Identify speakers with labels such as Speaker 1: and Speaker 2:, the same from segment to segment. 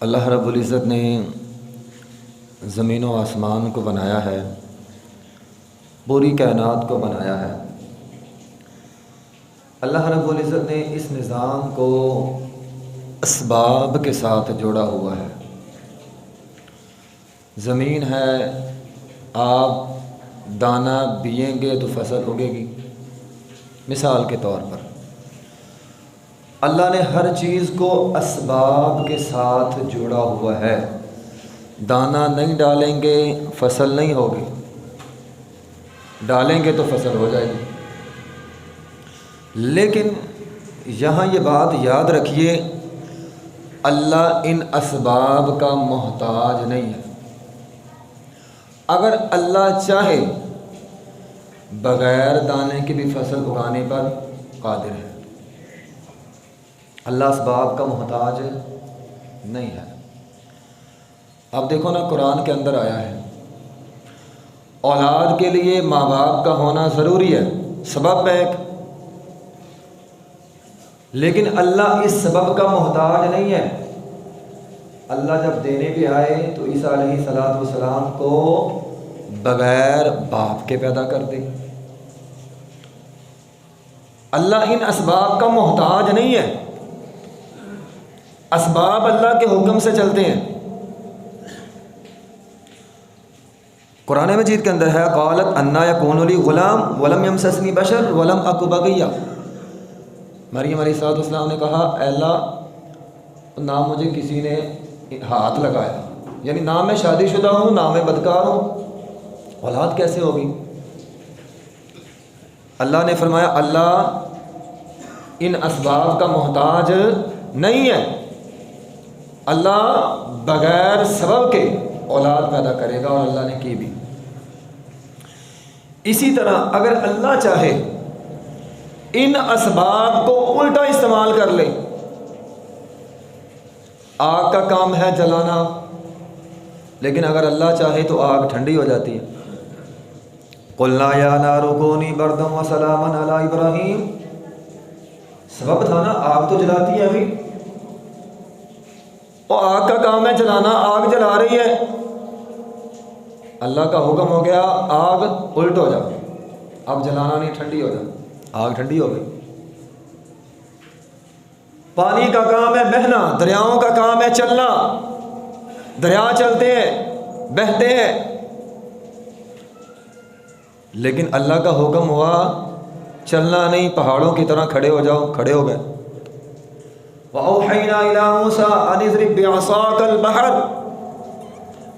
Speaker 1: اللہ رب العزت نے زمین و آسمان کو بنایا ہے، پوری کائنات کو بنایا ہے۔ اللہ رب العزت نے اس نظام کو اسباب کے ساتھ جوڑا ہوا ہے۔ زمین ہے آپ دانہ بینیں گے تو فصل اگے گی۔ مثال کے طور پر۔ اللہ نے ہر چیز کو اسباب کے ساتھ جوڑا ہوا ہے۔ دانہ نہیں ڈالیں گے، فصل نہیں ہوگی۔ ڈالیں گے تو فصل ہو جائے گی۔ لیکن یہاں یہ بات یاد رکھیے، اللہ ان اسباب کا محتاج نہیں ہے۔ اگر اللہ چاہے، بغیر دانے کی بھی فصل اگانے پر قادر ہے۔ اللہ اسباب کا محتاج نہیں ہے۔ اب دیکھو نا، قرآن کے اندر آیا ہے۔ اولاد کے لیے ماں باپ کا ہونا ضروری ہے، سبب ایک۔ لیکن اللہ اس سبب کا محتاج نہیں ہے۔ اللہ جب دینے پہ آئے تو عیسیٰ علیہ صلاحت والسلام کو بغیر باپ کے پیدا کر دے۔ اللہ ان اسباب کا محتاج نہیں ہے۔ اسباب اللہ کے حکم سے چلتے ہیں۔ قرآن مجید کے اندر ہے، قالت انا یا کون علی غلام ولم یم سسنی بشر ولم اکبیہ مریم علیہ صاحب اسلام نے کہا اللہ، نہ مجھے کسی نے ہاتھ لگایا۔ یعنی نہ میں شادی شدہ ہوں، نہ میں بدکار ہوں۔ اولاد کیسے ہوگی؟ اللہ نے فرمایا، اللہ ان اسباب کا محتاج نہیں ہے۔ اللہ بغیر سبب کے اولاد پیدا کرے گا اور اللہ نے کی بھی۔ اسی طرح اگر اللہ چاہے ان اسباب کو الٹا استعمال کر لے۔ آگ کا کام ہے جلانا، لیکن اگر اللہ چاہے تو آگ ٹھنڈی ہو جاتی ہے۔ قلنا یا نارکونی بردم و سلامن علی ابراہیم۔ سبب تھا نا، آگ تو جلاتی ہے ابھی۔ وہ آگ کا کام ہے جلانا، آگ جلا رہی ہے۔ اللہ کا حکم ہو گیا، آگ الٹ ہو جا۔ اب جلانا نہیں، ٹھنڈی ہو جا۔ آگ ٹھنڈی ہو گئی۔ پانی کا کام ہے بہنا، دریاؤں کا کام ہے چلنا۔ دریا چلتے ہیں، بہتے ہیں۔ لیکن اللہ کا حکم ہوا، چلنا نہیں، پہاڑوں کی طرح کھڑے ہو جاؤ، کھڑے ہو گئے۔ وَأَوْحَيْنَا إِلَىٰ مُوسَىٰ أَنِ اضْرِب بِعَصَاكَ الْبَحْرَ.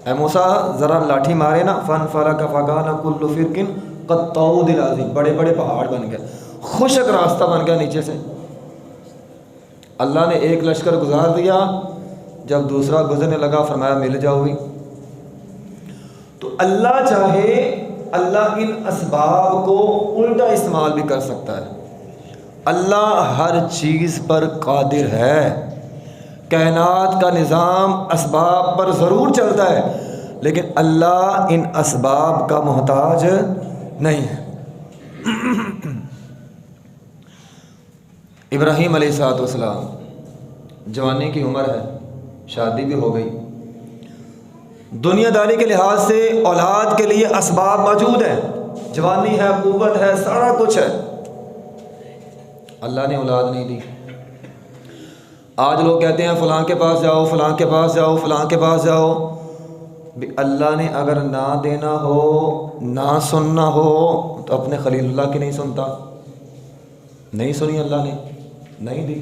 Speaker 1: اے موسیٰ ذرا لاٹھی مارے نا. فن فلک فکان کل فرقن قطعود العظیم. بڑے بڑے پہاڑ بن گئے. خشک راستہ بن گیا نیچے سے. اللہ نے ایک لشکر گزار دیا. جب دوسرا گزرنے لگا، فرمایا مل جاؤ گی. تو اللہ چاہے، اللہ ان اسباب کو الٹا استعمال بھی کر سکتا ہے. اللہ ہر چیز پر قادر ہے۔ کائنات کا نظام اسباب پر ضرور چلتا ہے، لیکن اللہ ان اسباب کا محتاج نہیں ہے۔ ابراہیم علیہ السلاۃ والسلام جوانی کی عمر ہے، شادی بھی ہو گئی۔ دنیا داری کے لحاظ سے اولاد کے لیے اسباب موجود ہیں۔ جوانی ہے، قوت ہے، سارا کچھ ہے۔ اللہ نے اولاد نہیں دی۔ آج لوگ کہتے ہیں فلاں کے پاس جاؤ، فلاں کے پاس جاؤ، فلاں کے پاس جاؤ۔ بھی اللہ نے اگر نہ دینا ہو، نہ سننا ہو، تو اپنے خلیل اللہ کی نہیں سنتا۔ نہیں سنی اللہ نے، نہیں دی۔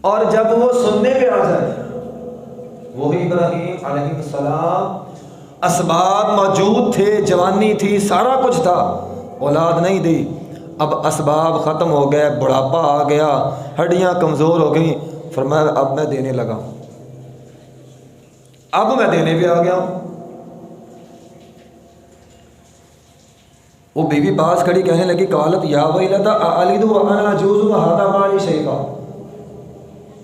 Speaker 1: اور جب وہ سننے پہ آ جائے، وہی ابراہیم علیہ السلام اسباب موجود تھے، جوانی تھی، سارا کچھ تھا۔ اولاد نہیں دی۔ اب اسباب ختم ہو گئے، بڑھاپا آ گیا، ہڈیاں کمزور ہو گئیں۔ فرمایا اب میں دینے لگا اب میں دینے پہ آ گیا ہوں۔ وہ بیوی باز کھڑی کہنے لگی کالت یا وہی لتا علی دو جوز ہوا ہاتھا پالی شیخا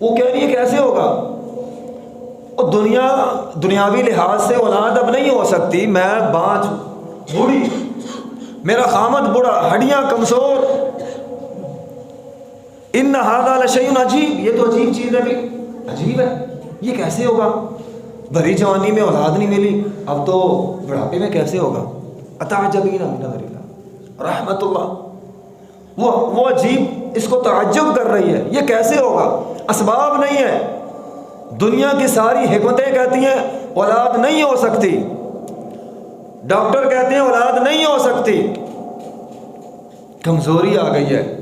Speaker 1: وہ کہہ رہی ہے کیسے ہوگا۔ وہ دنیا، دنیاوی لحاظ سے اولاد اب نہیں ہو سکتی، میں بانچ بوڑھی میرا خامد بڑا ہڈیاں کمزور۔ ان ہادہ لشعین عجیب۔ یہ تو عجیب چیز ہے بھی۔ عجیب ہے۔ یہ کیسے ہوگا؟ بھری جوانی میں اولاد نہیں ملی۔ اب تو بڑھاپے میں کیسے ہوگا؟ اتعجبین من امر اللہ رحمت اللہ وہ وہ عجیب اس کو تعجب کر رہی ہے۔ یہ کیسے ہوگا؟ اسباب نہیں ہے۔ دنیا کی ساری حکمتیں کہتی ہیں، اولاد نہیں ہو سکتی۔ ڈاکٹر کہتے ہیں اولاد نہیں ہو سکتی۔ کمزوری آ گئی ہے۔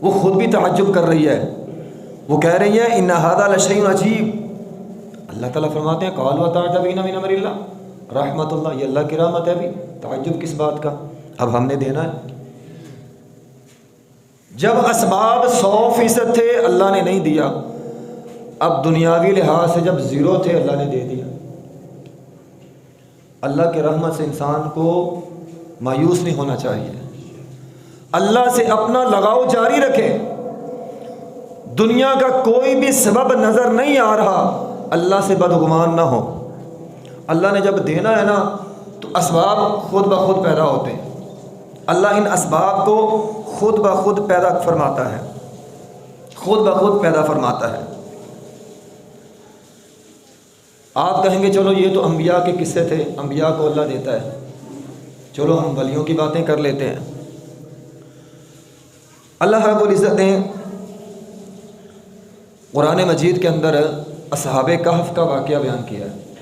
Speaker 1: وہ خود بھی تعجب کر رہی ہے۔ وہ کہہ رہی ہے ان نہادہ لشعین عجیب اللہ تعالیٰ فرماتے ہیں قال و تعجبین من امر اللہ رحمت اللہ یہ اللہ کی رحمت ہے ابھی تعجب کس بات کا؟ اب ہم نے دینا ہے۔ جب اسباب سو فیصد تھے، اللہ نے نہیں دیا۔ اب دنیاوی لحاظ سے جب زیرو تھے، اللہ نے دے دیا۔ اللہ کے رحمت سے انسان کو مایوس نہیں ہونا چاہیے۔ اللہ سے اپنا لگاؤ جاری رکھے دنیا کا کوئی بھی سبب نظر نہیں آ رہا۔ اللہ سے بدگمان نہ ہو اللہ نے جب دینا ہے نا، تو اسباب خود بخود پیدا ہوتے ہیں۔ اللہ ان اسباب کو خود بخود پیدا فرماتا ہے۔ خود بخود پیدا فرماتا ہے۔ آپ کہیں گے، چلو یہ تو انبیاء کے قصے تھے، انبیاء کو اللہ دیتا ہے۔ چلو ہم ولیوں کی باتیں کر لیتے ہیں۔ اللہ رب العزت نے قرآن مجید کے اندر اصحاب کہف کا واقعہ بیان کیا ہے۔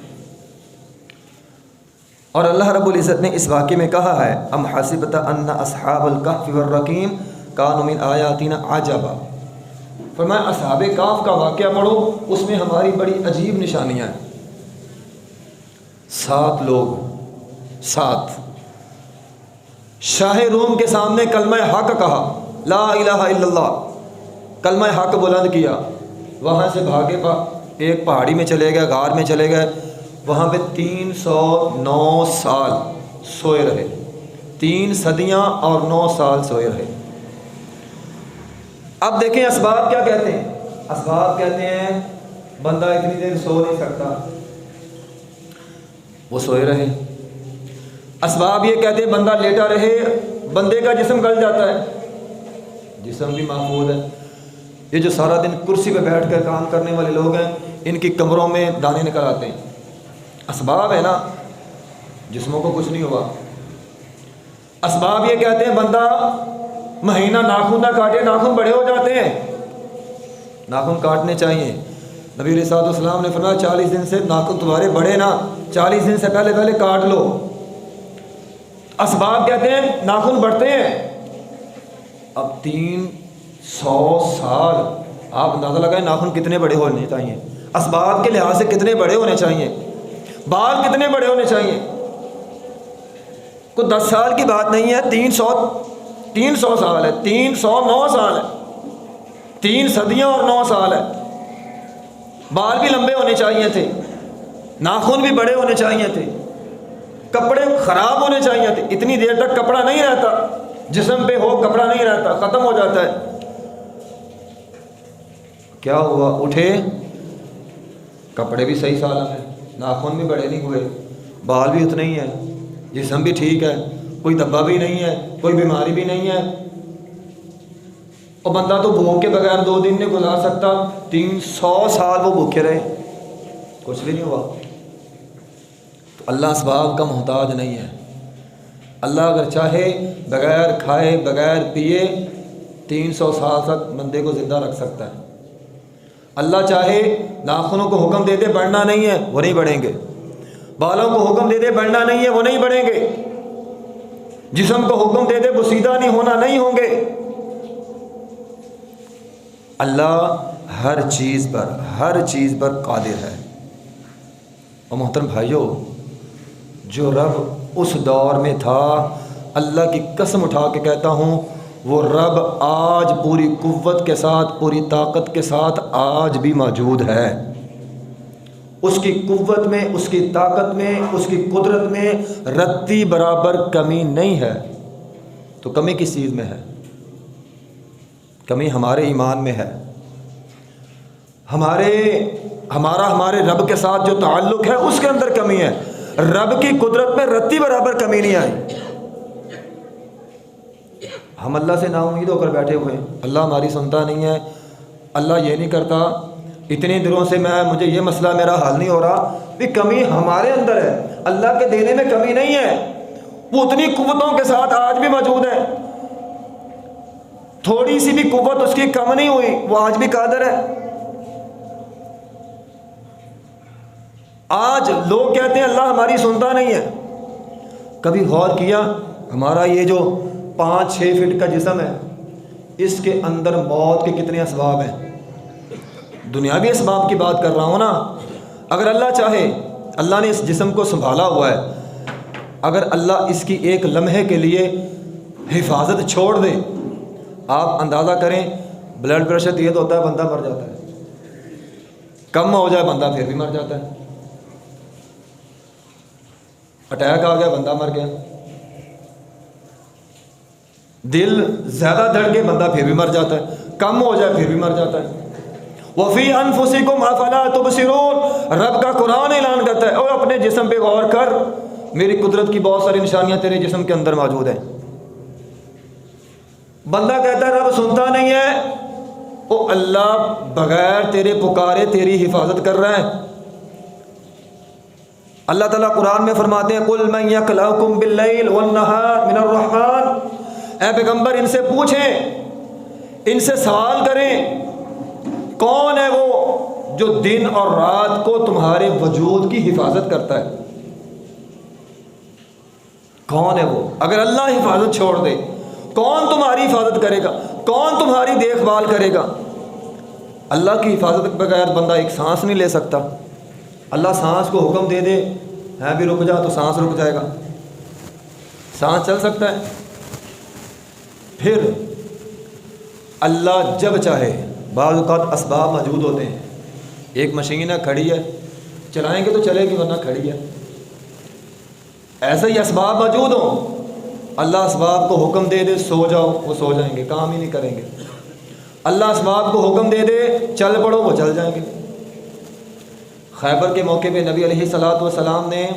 Speaker 1: اور اللہ رب العزت نے اس واقعے میں کہا ہے، ام حسبت ان اصحاب الکهف والرقیم کانوا من آیاتنا عجبا فرمایا، اصحاب کہف کا واقعہ پڑھو، اس میں ہماری بڑی عجیب نشانیاں ہیں۔ سات لوگ، سات۔ شاہ روم کے سامنے کلمہ حق کہا، لا الہ الا اللہ۔ کلمہ حق بلند کیا۔ وہاں سے بھاگے پا، ایک پہاڑی میں چلے گئے، غار میں چلے گئے۔ وہاں پہ تین سو نو سال سوئے رہے۔ تین صدیاں اور نو سال سوئے رہے۔ اب دیکھیں اسباب کیا کہتے ہیں۔ اسباب کہتے ہیں، بندہ اتنی دیر سو نہیں سکتا۔ وہ سوئے رہے۔ اسباب یہ کہتے ہیں، بندہ لیٹا رہے، بندے کا جسم گل جاتا ہے۔ جسم بھی محفوظ ہے۔ یہ جو سارا دن کرسی پہ بیٹھ کر کام کرنے والے لوگ ہیں، ان کی کمروں میں دانے نکل آتے ہیں۔ اسباب ہے نا، جسموں کو کچھ نہیں ہوا۔ اسباب یہ کہتے ہیں، بندہ مہینہ ناخن نہ کاٹے، ناخن بڑے ہو جاتے ہیں۔ ناخن کاٹنے چاہیے۔ نبی علیہ صاحب السلام نے فرمایا، چالیس دن سے ناخن تمہارے بڑے نا۔ چالیس دن سے پہلے پہلے کاٹ لو۔ اسباب کہتے ہیں، ناخن بڑھتے ہیں۔ اب تین سو سال آپ اندازہ لگائیں ناخن کتنے بڑے ہونے چاہیے اسباب کے لحاظ سے کتنے بڑے ہونے چاہیے بال کتنے بڑے ہونے چاہیے کوئی دس سال کی بات نہیں ہے، تین سو تین سو سال ہے۔ تین سو نو سال ہے۔ تین صدیاں اور نو سال ہے۔ بال بھی لمبے ہونے چاہیے تھے۔ ناخن بھی بڑے ہونے چاہیے تھے، کپڑے خراب ہونے چاہیے تھے، اتنی دیر تک کپڑا نہیں رہتا، جسم پہ ہو کپڑا نہیں رہتا، ختم ہو جاتا ہے۔ کیا ہوا؟ اٹھے۔ کپڑے بھی صحیح سالم ہیں، ناخن بھی بڑے نہیں ہوئے، بال بھی اتنے ہی ہیں، جسم بھی ٹھیک ہے، کوئی دبا بھی نہیں ہے، کوئی بیماری بھی نہیں ہے۔ اور بندہ تو بھوک کے بغیر دو دن نہیں گزار سکتا، تین سو سال وہ بھوکے رہے، کچھ بھی نہیں ہوا۔ تو اللہ اسباب کا محتاج نہیں ہے۔ اللہ اگر چاہے بغیر کھائے، بغیر پیے تین سو سال تک بندے کو زندہ رکھ سکتا ہے۔ اللہ چاہے ناخنوں کو حکم دے دے بڑھنا نہیں ہے، وہ نہیں بڑھیں گے۔ بالوں کو حکم دے دے بڑھنا نہیں ہے، وہ نہیں بڑھیں گے۔ جسم کو حکم دے دے بسیدہ نہیں ہونا نہیں ہوں گے۔ اللہ ہر چیز پر، ہر چیز پر قادر ہے۔ اور محترم بھائیوں جو رب اس دور میں تھا، اللہ کی قسم اٹھا کے کہتا ہوں، وہ رب آج پوری قوت کے ساتھ، پوری طاقت کے ساتھ آج بھی موجود ہے۔ اس کی قوت میں، اس کی طاقت میں، اس کی قدرت میں رتی برابر کمی نہیں ہے۔ تو کمی کس چیز میں ہے؟ کمی ہمارے ایمان میں ہے۔ ہمارے، ہمارا، ہمارے رب کے ساتھ جو تعلق ہے، اس کے اندر کمی ہے۔ رب کی قدرت میں رتی برابر کمی نہیں آئی۔ ہم اللہ سے نا امید ہو کر بیٹھے ہوئے ہیں۔ اللہ ہماری سنتا نہیں ہے۔ اللہ یہ نہیں کرتا۔ اتنی دنوں سے میں مجھے یہ مسئلہ میرا حل نہیں ہو رہا بھی کمی ہمارے اندر ہے۔ اللہ کے دینے میں کمی نہیں ہے۔ وہ اتنی قوتوں کے ساتھ آج بھی موجود ہے۔ تھوڑی سی بھی قوت اس کی کم نہیں ہوئی۔ وہ آج بھی قادر ہے۔ آج لوگ کہتے ہیں اللہ ہماری سنتا نہیں ہے۔ کبھی غور کیا، ہمارا یہ جو پانچ، چھ فٹ کا جسم ہے، اس کے اندر موت کے کتنے اسباب ہیں۔ دنیاوی اسباب کی بات کر رہا ہوں نا، اگر اللہ چاہے، اللہ نے اس جسم کو سنبھالا ہوا ہے۔ اگر اللہ اس کی ایک لمحے کے لیے حفاظت چھوڑ دے، آپ اندازہ کریں بلڈ پریشر تیز ہوتا ہے، بندہ مر جاتا ہے۔ کم ہو جائے، بندہ پھر بھی مر جاتا ہے۔ اٹیک آ گیا بندہ مر گیا دل زیادہ دڑ کے بندہ پھر بھی مر جاتا ہے کم ہو جائے پھر بھی مر جاتا ہے وفی انفسی کو مافلا تو رب کا قرآن اعلان کرتا ہے اور اپنے جسم پہ غور کر میری قدرت کی بہت ساری نشانیاں تیرے جسم کے اندر موجود ہیں بندہ کہتا ہے رب سنتا نہیں ہے او اللہ بغیر تیرے پکارے تیری حفاظت کر رہا ہے اللہ تعالیٰ قرآن میں فرماتے ہیں کل میں من الرحمن۔ اے پیغمبر، ان سے پوچھیں، ان سے سوال کریں، کون ہے وہ جو دن اور رات کو تمہارے وجود کی حفاظت کرتا ہے؟ کون ہے وہ؟ اگر اللہ حفاظت چھوڑ دے، کون تمہاری حفاظت کرے گا؟ کون تمہاری دیکھ بھال کرے گا؟ اللہ کی حفاظت کے بغیر بندہ ایک سانس نہیں لے سکتا۔ اللہ سانس کو حکم دے دے ہے بھی رک جا تو سانس رک جائے گا۔ سانس چل سکتا ہے۔ پھر اللہ جب چاہے، بعض اوقات اسباب موجود ہوتے ہیں۔ ایک مشین ہے، کھڑی ہے۔ چلائیں گے تو چلے گی، ورنہ کھڑی ہے۔ ایسے ہی اسباب موجود ہوں۔ اللہ اسباب کو حکم دے دے، سو جاؤ، وہ سو جائیں گے، کام ہی نہیں کریں گے۔ اللہ اسباب کو حکم دے دے، چل پڑو، وہ چل جائیں گے۔ خیبر کے موقع پہ نبی علیہ صلاحت وسلام نے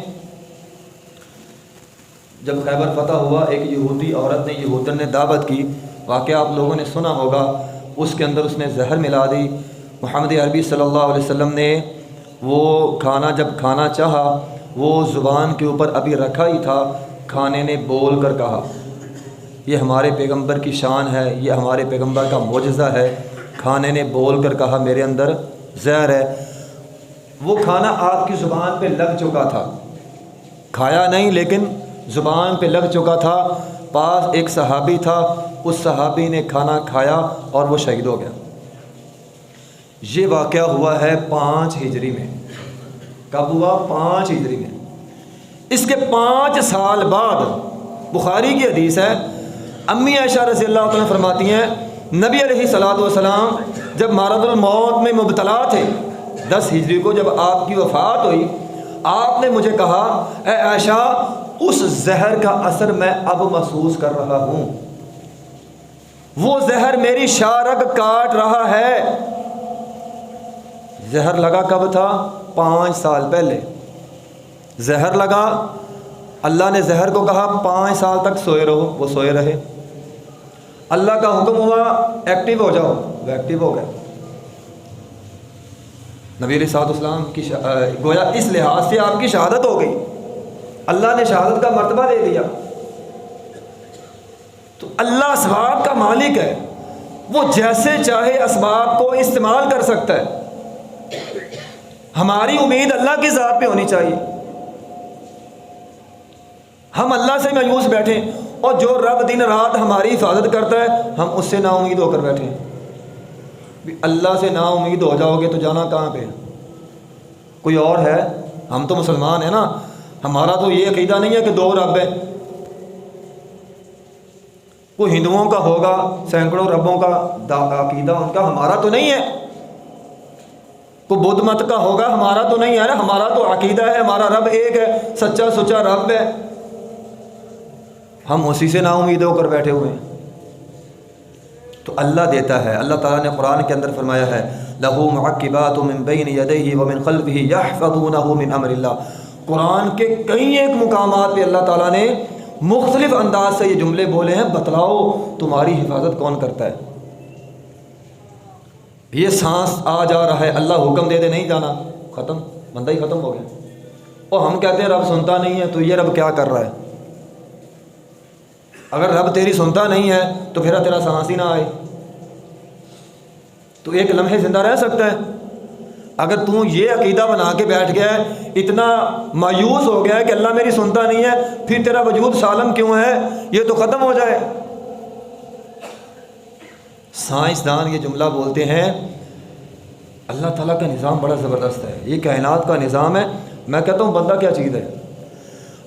Speaker 1: جب خیبر فتح ہوا، ایک یہودی عورت نے، یہودن نے دعوت کی۔ واقعہ آپ لوگوں نے سنا ہوگا۔ اس کے اندر اس نے زہر ملا دی۔ محمد عربی صلی اللہ علیہ وسلم نے وہ کھانا، جب کھانا چاہا، وہ زبان کے اوپر ابھی رکھا ہی تھا۔ کھانے نے بول کر کہا، یہ ہمارے پیغمبر کی شان ہے، یہ ہمارے پیغمبر کا معجزہ ہے۔ کھانے نے بول کر کہا، میرے اندر زہر ہے۔ وہ کھانا آپ کی زبان پہ لگ چکا تھا۔ کھایا نہیں، لیکن زبان پہ لگ چکا تھا۔ پاس ایک صحابی تھا۔ اس صحابی نے کھانا کھایا اور وہ شہید ہو گیا۔ یہ واقعہ ہوا ہے پانچ ہجری میں۔ کب ہوا؟ پانچ ہجری میں۔ اس کے پانچ سال بعد بخاری کی حدیث ہے۔ امی عائشہ رضی اللہ عنہ فرماتی ہیں، نبی علیہ صلاۃ والسلام جب مارد الموت میں مبتلا تھے دس ہجری کو جب آپ کی وفات ہوئی، آپ نے مجھے کہا، اے عائشہ، اس زہر کا اثر میں اب محسوس کر رہا ہوں۔ وہ زہر میری شارگ کاٹ رہا ہے۔ زہر لگا کب تھا؟ پانچ سال پہلے۔ زہر لگا، اللہ نے زہر کو کہا، پانچ سال تک سوئے رہو، وہ سوئے رہے۔ اللہ کا حکم ہوا، ایکٹیو ہو جاؤ۔ وہ ایکٹیو ہو گئے۔ نبی علیہ صاحب اسلام کی گویا اس لحاظ سے آپ کی شہادت ہو گئی۔ اللہ نے شہادت کا مرتبہ دے دیا۔ تو اللہ اسباب کا مالک ہے۔ وہ جیسے چاہے اسباب کو استعمال کر سکتا ہے۔ ہماری امید اللہ کی ذات پہ ہونی چاہیے۔ ہم اللہ سے مایوس بیٹھیں اور جو رب دن رات ہماری حفاظت کرتا ہے، ہم اس سے نا امید ہو کر بیٹھیں۔ اللہ سے نا امید ہو جاؤ گے تو جانا کہاں پہ؟ کوئی اور ہے؟ ہم تو مسلمان ہیں نا۔ ہمارا تو یہ عقیدہ نہیں ہے کہ دو رب ہیں۔ کوئی ہندوؤں کا ہوگا، سینکڑوں ربوں کا عقیدہ ان کا ہمارا تو نہیں ہے۔ کوئی بدھ مت کا ہوگا، ہمارا تو نہیں ہے نا۔ ہمارا تو عقیدہ ہے، ہمارا رب ایک ہے، سچا سچا رب ہے۔ ہم اسی سے نا امید ہو کر بیٹھے ہوئے ہیں۔ تو اللہ دیتا ہے۔ اللہ تعالیٰ نے قرآن کے اندر فرمایا ہے، لہو معقبات من بین یدیہ ومن خلفہ یحفظونہ من امر اللہ۔ قرآن کے کئی ایک مقامات پہ اللہ تعالیٰ نے مختلف انداز سے یہ جملے بولے ہیں۔ بتلاؤ تمہاری حفاظت کون کرتا ہے؟ یہ سانس آ جا رہا ہے۔ اللہ حکم دے دے، نہیں جانا۔ ختم۔ بندہ ہی ختم ہو گیا۔ اور ہم کہتے ہیں، رب سنتا نہیں ہے تو یہ رب کیا کر رہا ہے؟ اگر رب تیری سنتا نہیں ہے تو پھر تیرا سانس ہی نہ آئے۔ تو ایک لمحے زندہ رہ سکتا ہے۔ اگر تو یہ عقیدہ بنا کے بیٹھ گیا ہے، اتنا مایوس ہو گیا ہے کہ اللہ میری سنتا نہیں ہے، پھر تیرا وجود سالم کیوں ہے؟ یہ تو ختم ہو جائے۔ سائنسدان یہ جملہ بولتے ہیں، اللہ تعالیٰ کا نظام بڑا زبردست ہے۔ یہ کائنات کا نظام ہے۔ میں کہتا ہوں بندہ کیا چیز ہے؟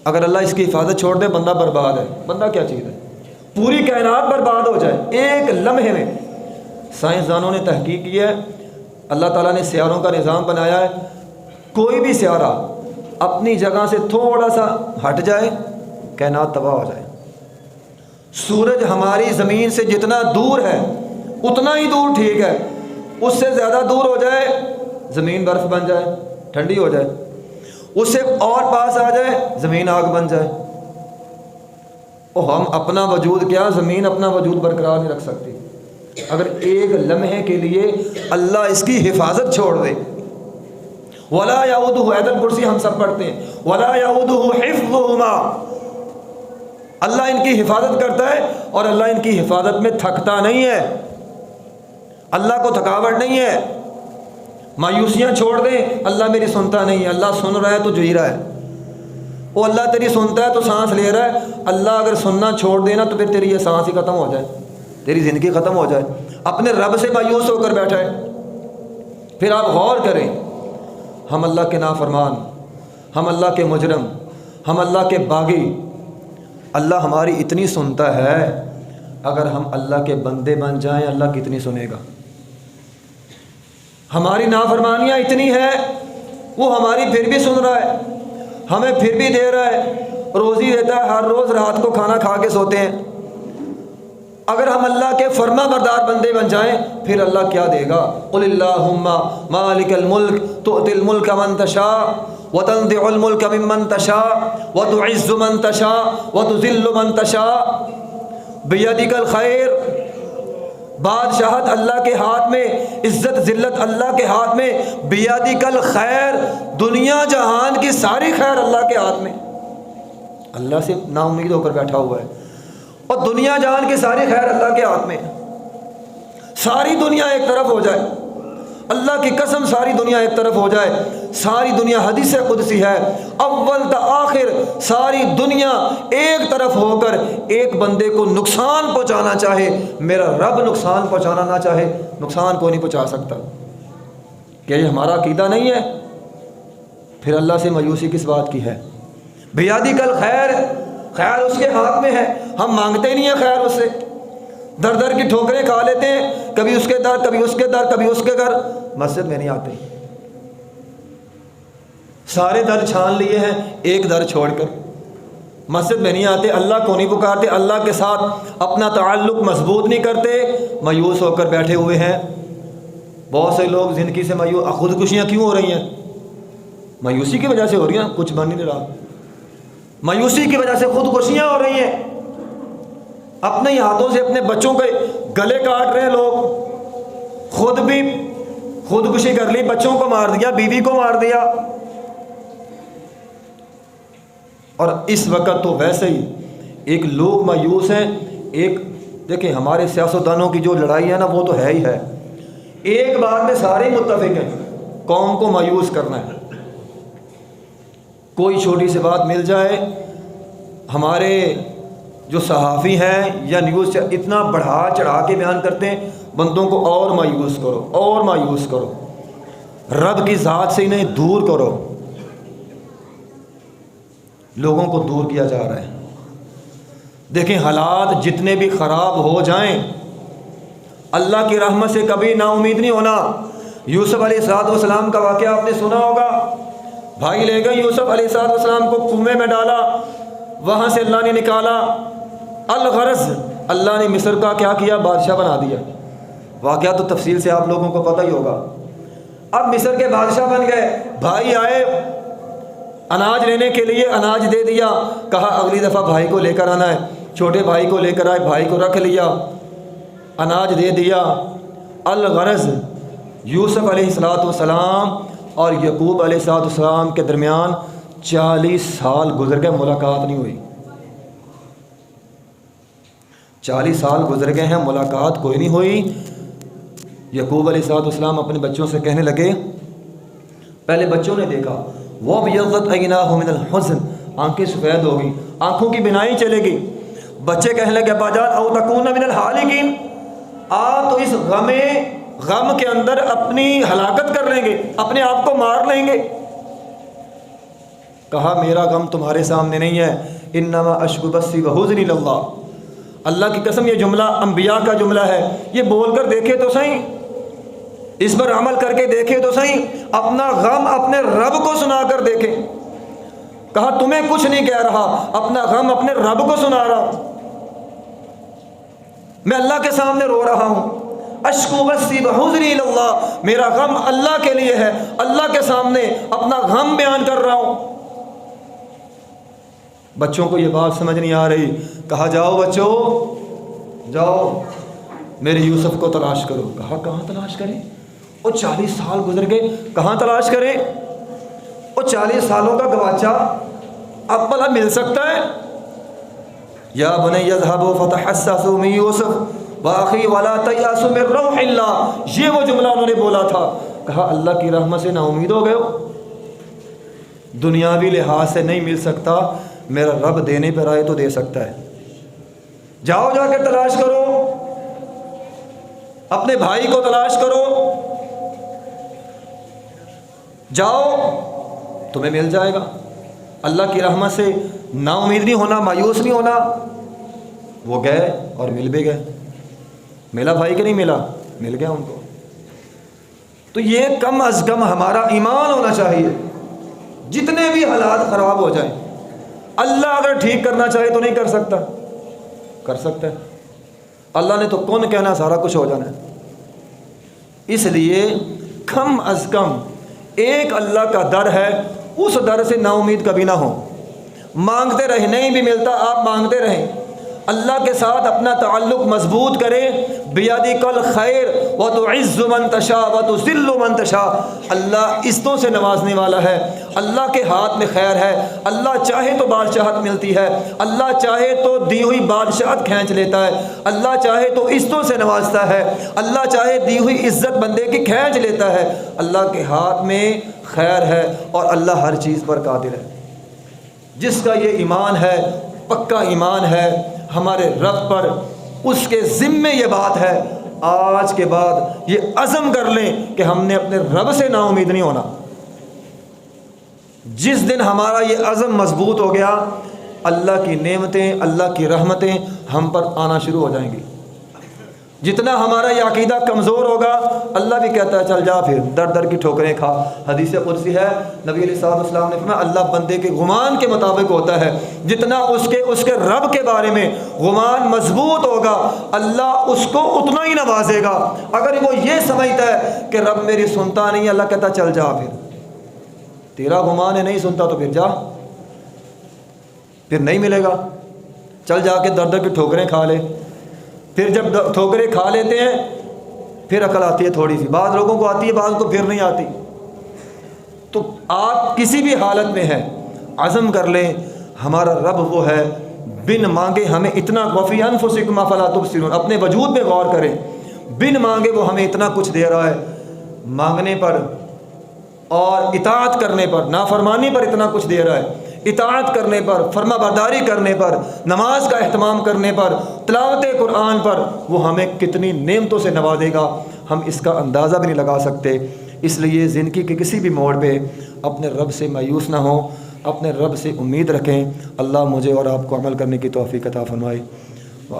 Speaker 1: اگر اللہ اس کی حفاظت چھوڑ دے، بندہ برباد ہے۔ بندہ کیا چیز ہے؟ پوری کائنات برباد ہو جائے، ایک لمحے میں۔ سائنسدانوں نے تحقیق کی ہے۔ اللہ تعالیٰ نے سیاروں کا نظام بنایا ہے۔ کوئی بھی سیارہ اپنی جگہ سے تھوڑا سا ہٹ جائے، کائنات تباہ ہو جائے۔ سورج ہماری زمین سے جتنا دور ہے، اتنا ہی دور ٹھیک ہے۔ اس سے زیادہ دور ہو جائے، زمین برف بن جائے، ٹھنڈی ہو جائے۔ اس سے اور پاس آ جائے، زمین آگ بن جائے۔ اور ہم اپنا وجود کیا؟ زمین اپنا وجود برقرار نہیں رکھ سکتی۔ اگر ایک لمحے کے لیے اللہ اس کی حفاظت چھوڑ دے۔ ولا یاد حیدر کرسی ہم سب پڑھتے ہیں۔ ولا یاد حفظ اللہ ان کی حفاظت کرتا ہے اور اللہ ان کی حفاظت میں تھکتا نہیں ہے۔ اللہ کو تھکاوٹ نہیں ہے۔ مایوسیاں چھوڑ دیں، اللہ میری سنتا نہیں ہے اللہ سن رہا ہے تو جو ہی رہا ہے۔ وہ اللہ تیری سنتا ہے تو سانس لے رہا ہے۔ اللہ اگر سننا چھوڑ دینا تو پھر تیری یہ سانس ہی ختم ہو جائے۔ تیری زندگی ختم ہو جائے۔ اپنے رب سے مایوس ہو کر بیٹھا ہے۔ پھر آپ غور کریں۔ ہم اللہ کے نافرمان، ہم اللہ کے مجرم، ہم اللہ کے باغی۔ اللہ ہماری اتنی سنتا ہے۔ اگر ہم اللہ کے بندے بن جائیں، اللہ کتنی سنے گا؟ ہماری نافرمانیاں اتنی ہے وہ ہماری پھر بھی سن رہا ہے، ہمیں پھر بھی دے رہا ہے، روزی دیتا ہے، ہر روز رات کو کھانا کھا کے سوتے ہیں۔ اگر ہم اللہ کے فرما بردار بندے بن جائیں، پھر اللہ کیا دے گا؟ قل اللہم مالک الملک، تؤتی الملک من تشاء، وتنزع الملک ممن تشاء، وتعز من تشاء، وتذل من تشاء۔ بیدک الخیر بادشاہت اللہ کے ہاتھ میں، عزت، ذلت اللہ کے ہاتھ میں، بیادی کل خیر، دنیا جہان کی ساری خیر اللہ کے ہاتھ میں۔ اللہ سے نا امید ہو کر بیٹھا ہوا ہے۔ اور دنیا جہان کی ساری خیر اللہ کے ہاتھ میں۔ ساری دنیا ایک طرف ہو جائے۔ اللہ کی قسم ساری دنیا ایک طرف ہو جائے، ساری دنیا حدیث قدسی ہے۔ اول تا آخر ساری دنیا ایک طرف ہو کر ایک بندے کو نقصان پہنچانا چاہے، میرا رب نقصان پہنچانا نہ چاہے، نقصان کو نہیں پہنچا سکتا۔ کیا یہ ہمارا عقیدہ نہیں ہے، پھر اللہ سے مایوسی کس بات کی ہے؟ بیادی کل خیر خیر اس کے ہاتھ میں ہے۔ ہم مانگتے نہیں ہیں خیر اس سے۔ در در کی ٹھوکریں کھا لیتے ہیں کبھی اس کے در کبھی اس کے در کبھی اس کے گھر۔ مسجد میں نہیں آتے۔ سارے در چھان لیے ہیں، ایک در چھوڑ کر۔ مسجد میں نہیں آتے، اللہ کو نہیں پکارتے، اللہ کے ساتھ اپنا تعلق مضبوط نہیں کرتے۔ مایوس ہو کر بیٹھے ہوئے ہیں۔ بہت سے لوگ زندگی سے مایوس خودکشیاں کیوں ہو رہی ہیں؟ مایوسی کی وجہ سے ہو رہی ہیں، کچھ بن نہیں رہا۔ مایوسی کی وجہ سے خودکشیاں ہو رہی ہیں۔ اپنے ہی ہاتھوں سے، اپنے بچوں کے گلے کاٹ رہے ہیں لوگ۔ خود بھی خودکشی کر لی، بچوں کو مار دیا، بیوی کو مار دیا۔ اور اس وقت تو ویسے ہی ایک لوگ مایوس ہیں۔ ایک، دیکھیں، ہمارے سیاستدانوں کی جو لڑائی ہے نا، وہ تو ہے ہی ہے۔ ایک بات میں سارے متفق ہیں۔ قوم کو مایوس کرنا ہے۔ کوئی چھوٹی سی بات مل جائے، ہمارے جو صحافی ہیں یا نیوز اتنا بڑھا چڑھا کے بیان کرتے ہیں، بندوں کو اور مایوس کرو، اور مایوس کرو۔ رب کی ذات سے انہیں دور کرو۔ لوگوں کو دور کیا جا رہا ہے۔ دیکھیں، حالات جتنے بھی خراب ہو جائیں، اللہ کی رحمت سے کبھی نا امید نہیں ہونا۔ یوسف علیہ السلاط والسلام کا واقعہ آپ نے سنا ہوگا۔ بھائی لے گئے، یوسف علیہ السلاط والسلام کو کنویں میں ڈالا، وہاں سے اللہ نے نکالا۔ الغرض، اللہ نے مصر کا کیا کیا؟ بادشاہ بنا دیا۔ واقعہ تو تفصیل سے آپ لوگوں کو پتہ ہی ہوگا۔ اب مصر کے بادشاہ بن گئے۔ بھائی آئے۔ اناج لینے کے لیے اناج دے دیا۔ کہا، اگلی دفعہ بھائی کو لے کر آنا ہے۔ چھوٹے بھائی کو لے کر آئے، بھائی کو رکھ لیا۔ اناج دے دیا۔ الغرض، یوسف علیہ السلاۃ والسلام اور یعقوب علیہ السلاۃ والسلام کے درمیان چالیس سال گزر گئے، ملاقات نہیں ہوئی۔ چالیس سال گزر گئے ہیں، ملاقات کوئی نہیں ہوئی۔ یعقوب علیہ السلاۃ والسلام اپنے بچوں سے کہنے لگے، پہلے بچوں نے دیکھا وہ بھی عزت من الحسن آنکھیں سفید ہوگی آنکھوں کی بنائی چلے گی بچے کہنے لگے باجان او تکون من الحالکین آ تو اس غم غم کے اندر اپنی ہلاکت کر لیں گے، اپنے آپ کو مار لیں گے۔ کہا، میرا غم تمہارے سامنے نہیں ہے انما اشک بسی وحزنی اللہ اللہ کی قسم یہ جملہ انبیاء کا جملہ ہے۔ یہ بول کر دیکھے تو صحیح۔ اس پر عمل کر کے دیکھے تو صحیح۔ اپنا غم اپنے رب کو سنا کر دیکھے۔ کہا، تمہیں کچھ نہیں کہہ رہا۔ اپنا غم اپنے رب کو سنا رہا۔ میں اللہ کے سامنے رو رہا ہوں۔ اشکو بسی بحضری اللہ۔ میرا غم اللہ کے لیے ہے۔ اللہ کے سامنے اپنا غم بیان کر رہا ہوں۔ بچوں کو یہ بات سمجھ نہیں آ رہی۔ کہا، جاؤ بچوں، جاؤ۔ میرے یوسف کو تلاش کرو۔ کہا، کہاں تلاش کریں؟ وہ چالیس سال گزر گئے۔ کہاں تلاش کریں؟ وہ چالیس سالوں کا گواچہ اب بلا مل سکتا ہے۔ یا بنے یذہب و فتح من یوسف باقی والا تیاس من روح اللہ. یہ وہ جملہ انہوں نے بولا تھا۔ کہا، اللہ کی رحمت سے نا امید ہو گئے ہو۔ دنیاوی لحاظ سے نہیں مل سکتا۔ میرا رب دینے پر آئے تو دے سکتا ہے۔ جاؤ جا کے تلاش کرو۔ اپنے بھائی کو تلاش کرو۔ جاؤ، تمہیں مل جائے گا۔ اللہ کی رحمت سے نا امید نہیں ہونا، مایوس نہیں ہونا۔ وہ گئے اور مل بھی گئے۔ ملا بھائی کہ نہیں ملا؟ مل گیا ان کو۔ تو یہ کم از کم ہمارا ایمان ہونا چاہیے۔ جتنے بھی حالات خراب ہو جائیں اللہ اگر ٹھیک کرنا چاہے تو نہیں کر سکتا۔ کر سکتا ہے۔ اللہ نے تو کون کہنا سارا کچھ ہو جانا ہے۔ اس لیے کم از کم ایک اللہ کا در ہے، اس در سے نا امید کبھی نہ ہو مانگتے رہیں نہیں بھی ملتا، آپ مانگتے رہیں۔ اللہ کے ساتھ اپنا تعلق مضبوط کرے بیادی کل خیر و تو عز منتشا و تو ذل منتشا اللہ عزتوں سے نوازنے والا ہے۔ اللہ کے ہاتھ میں خیر ہے۔ اللہ چاہے تو بادشاہت ملتی ہے۔ اللہ چاہے تو دی ہوئی بادشاہت کھینچ لیتا ہے۔ اللہ چاہے تو عزتوں سے نوازتا ہے۔ اللہ چاہے دی ہوئی عزت بندے کی کھینچ لیتا ہے۔ اللہ کے ہاتھ میں خیر ہے اور اللہ ہر چیز پر قادر ہے۔ جس کا یہ ایمان ہے، پکا ایمان ہے، ہمارے رب پر اس کے ذمے یہ بات ہے۔ آج کے بعد یہ عزم کر لیں کہ ہم نے اپنے رب سے نا امید نہیں ہونا۔ جس دن ہمارا یہ عزم مضبوط ہو گیا، اللہ کی نعمتیں، اللہ کی رحمتیں ہم پر آنا شروع ہو جائیں گی۔ جتنا ہمارا یہ عقیدہ کمزور ہوگا، اللہ بھی کہتا ہے، چل جا پھر، در در کی ٹھوکریں کھا۔ حدیث قدسی ہے، نبی علیہ صاحب السلام نے فرمایا، اللہ بندے کے غمان کے مطابق ہوتا ہے۔ جتنا اس کے اس کے رب کے بارے میں غمان مضبوط ہوگا، اللہ اس کو اتنا ہی نوازے گا۔ اگر وہ یہ سمجھتا ہے کہ رب میری سنتا نہیں اللہ کہتا چل جا پھر۔ تیرا غمان ہے، نہیں سنتا تو پھر جا۔ پھر نہیں ملے گا۔ چل جا کے در در کی ٹھوکریں کھا لے۔ پھر جب ٹھوکریں کھا لیتے ہیں، پھر عقل آتی ہے تھوڑی سی۔ بعض لوگوں کو آتی ہے، بعض کو پھر نہیں آتی۔ تو آپ کسی بھی حالت میں ہیں، عزم کر لیں، ہمارا رب وہ ہے۔ بن مانگے ہمیں اتنا، وفی انفسکما فلا تبصرون۔ اپنے وجود میں غور کریں۔ بن مانگے وہ ہمیں اتنا کچھ دے رہا ہے۔ مانگنے پر اور اطاعت کرنے پر، نافرمانی پر اتنا کچھ دے رہا ہے۔ اطاعت کرنے پر، فرما برداری کرنے پر، نماز کا اہتمام کرنے پر، تلاوت قرآن پر، وہ ہمیں کتنی نعمتوں سے نوازے گا۔ ہم اس کا اندازہ بھی نہیں لگا سکتے۔ اس لیے زندگی کے کسی بھی موڑ پہ اپنے رب سے مایوس نہ ہوں، اپنے رب سے امید رکھیں۔ اللہ مجھے اور آپ کو عمل کرنے کی توفیق عطا فرمائے۔